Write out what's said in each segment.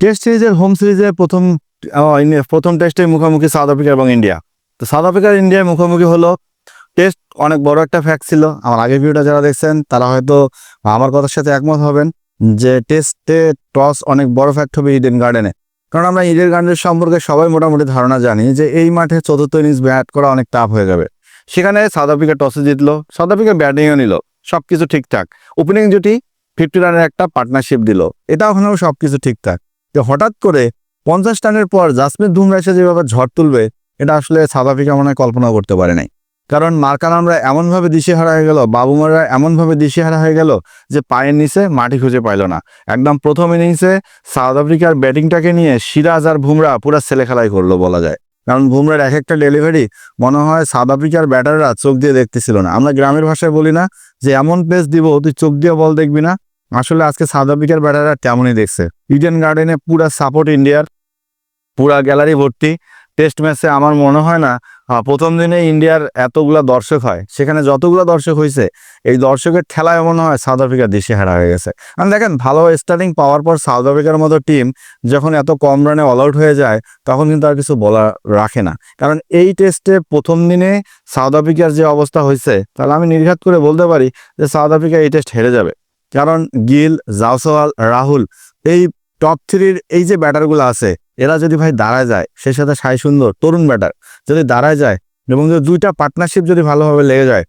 Test সিরিজের home সিরিজের প্রথম প্রথম টেস্টে মুখোমুখি সাউথ আফ্রিকা এবং ইন্ডিয়া তো সাউথ আফ্রিকার ইন্ডিয়ার মুখোমুখি হলো টেস্ট অনেক বড় একটা ফ্যাক্ট ছিল। আমার আগের ভিডিওটা যারা দেখছেন, তারা হয়তো আমার কথার সাথে একমত হবেন যে টেস্টে টস অনেক বড় ফ্যাক্ট হবে ইডেন গার্ডেনে কারণ আমরা ইডেন গার্ডেনের সম্পর্কে সবাই মোটামুটি ধারণা জানি যে এই মাঠে চতুর্থ ইনিংস ব্যাট করা অনেক টাফ হয়ে যাবে। সেখানে সাউথ আফ্রিকা টসে জিতলো সাউথ আফ্রিকা ব্যাটিংও নিল সব কিছু ঠিকঠাক। ওপেনিং জুটি ফিফটি রানের একটা পার্টনারশিপ দিল এটা ওখানেও সব কিছু ঠিকঠাক। তো হঠাৎ করে পঞ্চাশ রানের পর জাসমিন বুমরা এসে যেভাবে ঝড় তুলবে, এটা আসলে সাউথ আফ্রিকা মনে কল্পনা করতে পারে নাই। কারণ মার্কান আমরা এমনভাবে দিশেহারা হয়ে গেল বাবুমারা এমনভাবে দিশেহারা হয়ে গেল যে পায়ের নিচে মাটি খুঁজে পাইল না। একদম প্রথম ইনিংসে সাউথ আফ্রিকার ব্যাটিংটাকে নিয়ে সিরাজ আর বুমরা পুরো ছেলে খেলাই করল বলা যায়। কারণ বুমরার এক একটা ডেলিভারি মনে হয় সাউথ আফ্রিকার ব্যাটাররা চোখ দিয়ে দেখতেছিল না। আমরা গ্রামের ভাষায় বলি না যে, এমন পেস দিব, তুই চোখ দিয়ে বল দেখবি না। আসলে আজকে সাউথ আফ্রিকার ব্যাটাররা তেমনই দেখছে। ইডেন গার্ডেনে পুরা সাপোর্ট ইন্ডিয়ার, পুরা গ্যালারি ভর্তি। টেস্ট ম্যাচে আমার মনে হয় না প্রথম দিনে ইন্ডিয়ার এতগুলা দর্শক হয়, সেখানে যতগুলা দর্শক হয়েছে এই দর্শকের খেলায় মনে হয় সাউথ আফ্রিকা দেশে হারা হয়ে গেছে। কারণ দেখেন, ভালো স্টার্টিং পাওয়ার পর সাউথ আফ্রিকার মতো টিম যখন এত কম রানে অল আউট হয়ে যায়, তখন কিন্তু আর কিছু বলা রাখে না। কারণ এই টেস্টে প্রথম দিনে সাউথ আফ্রিকার যে অবস্থা হয়েছে তাহলে আমি নির্ঘাত করে বলতে পারি যে সাউথ আফ্রিকা এই টেস্ট হেরে যাবে। কারণ গিল, জাওসওয়াল, রাহুল এই টপ থ্রির এই যে ব্যাটারগুলো আছে, এরা যদি ভাই দাঁড়ায় যায় সেই সাথে সাই সুন্দর, তরুণ ব্যাটার যদি দাঁড়ায় যায় এবং যদি দুইটা পার্টনারশিপ যদি ভালোভাবে লেগে যায়,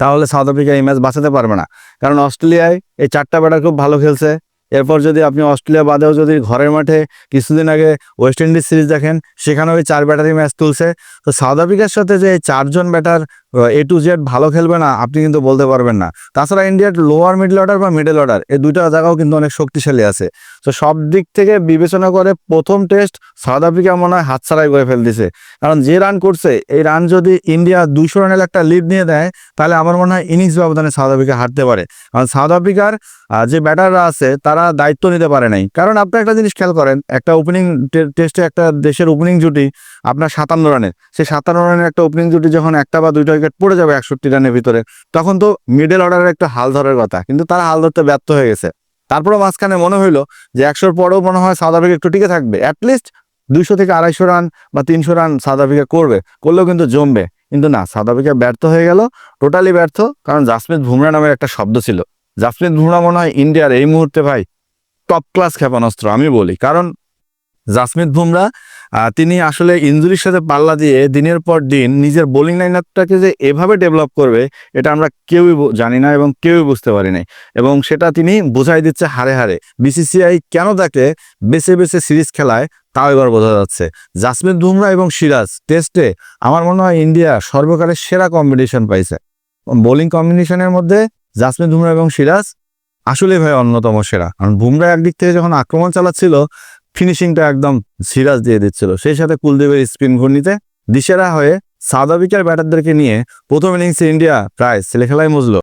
তাহলে সাউথ আফ্রিকা এই ম্যাচ বাঁচাতে পারবে না। কারণ অস্ট্রেলিয়ায় এই চারটা ব্যাটার খুব ভালো খেলছে। এরপর যদি আপনি অস্ট্রেলিয়া বাদেও যদি ঘরের মাঠে কিছুদিন আগে ওয়েস্ট ইন্ডিজ সিরিজ দেখেন, সেখানেও ওই চার ব্যাটারি ম্যাচ তুলছে। তো সাউথ আফ্রিকার সাথে যে চারজন ব্যাটার এ টু জেড ভালো খেলবে না, আপনি কিন্তু বলতে পারবেন না। তাছাড়া ইন্ডিয়ার লোয়ার মিডল অর্ডার বা মিডল অর্ডার এই দুইটা জায়গাও কিন্তু অনেক শক্তিশালী আছে। তো সব দিক থেকে বিবেচনা করে প্রথম টেস্ট সাউথ আফ্রিকা মনে হয় হাতছাড়াই করে ফেল দিছে কারণ যে রান করছে, এই রান যদি ইন্ডিয়া দুইশো রানের একটা লিড নিয়ে দেয়, তাহলে আমার মনে হয় ইনিংস ব্যবধানে সাউথ আফ্রিকা হারতে পারে। কারণ সাউথ আফ্রিকার যে ব্যাটাররা আছে, তারা দায়িত্ব নিতে পারে নাই। কারণ আপনি একটা জিনিস খেয়াল করেন, একটা ওপেনিং টেস্টে একটা দেশের ওপেনিং জুটি আপনার সাতান্ন রানের সেই সাতান্ন রানের একটা ওপেনিং জুটি যখন একটা বা দুইটা উইকেট পড়ে যাবে একষট্টি রানের ভিতরে। তখন তো মিডল অর্ডারের একটা হাল ধরার কথা, কিন্তু তারা হাল ধরতে ব্যর্থ হয়ে গেছে। তারপরে মাঝখানে মনে হইল যে একশোর পরেও মনে হয় সাউথ আফ্রিকা একটু টিকে থাকবে। অ্যাটলিস্ট দুইশো থেকে আড়াইশো রান বা তিনশো রান সাউথ আফ্রিকা করবে। করলেও কিন্তু জমবে। কিন্তু না, সাউথ আফ্রিকা ব্যর্থ হয়ে গেল টোটালি ব্যর্থ, কারণ জাসপ্রীত বুমরা নামের একটা শব্দ ছিল। জাসপ্রীত বুমরা মনে হয় ইন্ডিয়ার এই মুহূর্তে ভাই টপ ক্লাস ক্ষেপণাস্ত্র, আমি বলি। কারণ জাসমিত বুমরা তিনি আসলে ইঞ্জুরির সাথে পাল্লা দিয়ে দিনের পর দিন নিজের বোলিং লাইনারটাকে যে এভাবে ডেভেলপ করবে, এটা আমরা কেউই জানি না এবং কেউই বুঝতে পারি নাই। এবং সেটা তিনি বোঝাই দিচ্ছে হারে হারে। বিসিসিআই কেন তাকে বেছে বেছে সিরিজ খেলায় তাও এবার বোঝা যাচ্ছে। জাসমিন বুমরা এবং সিরাজ টেস্টে আমার মনে হয় ইন্ডিয়া সর্বকালের সেরা কম্বিনেশন পাইছে। বোলিং কম্বিনেশনের মধ্যে জাসমিন বুমরা এবং সিরাজ আসলে ভাই অন্যতম সেরা। কারণ বুমরা একদিক থেকে যখন আক্রমণ চালাচ্ছিল ফিনিশিংটা একদম সিরাজ দিয়ে দিচ্ছিল। সেই সাথে কুলদীপের স্পিন ঘূর্ণিতে দিশেরা হয়ে আফ্রিকার ব্যাটারদেরকে নিয়ে প্রথম ইনিংসে ইন্ডিয়া প্রায় ছেলে খেলায় মজলো।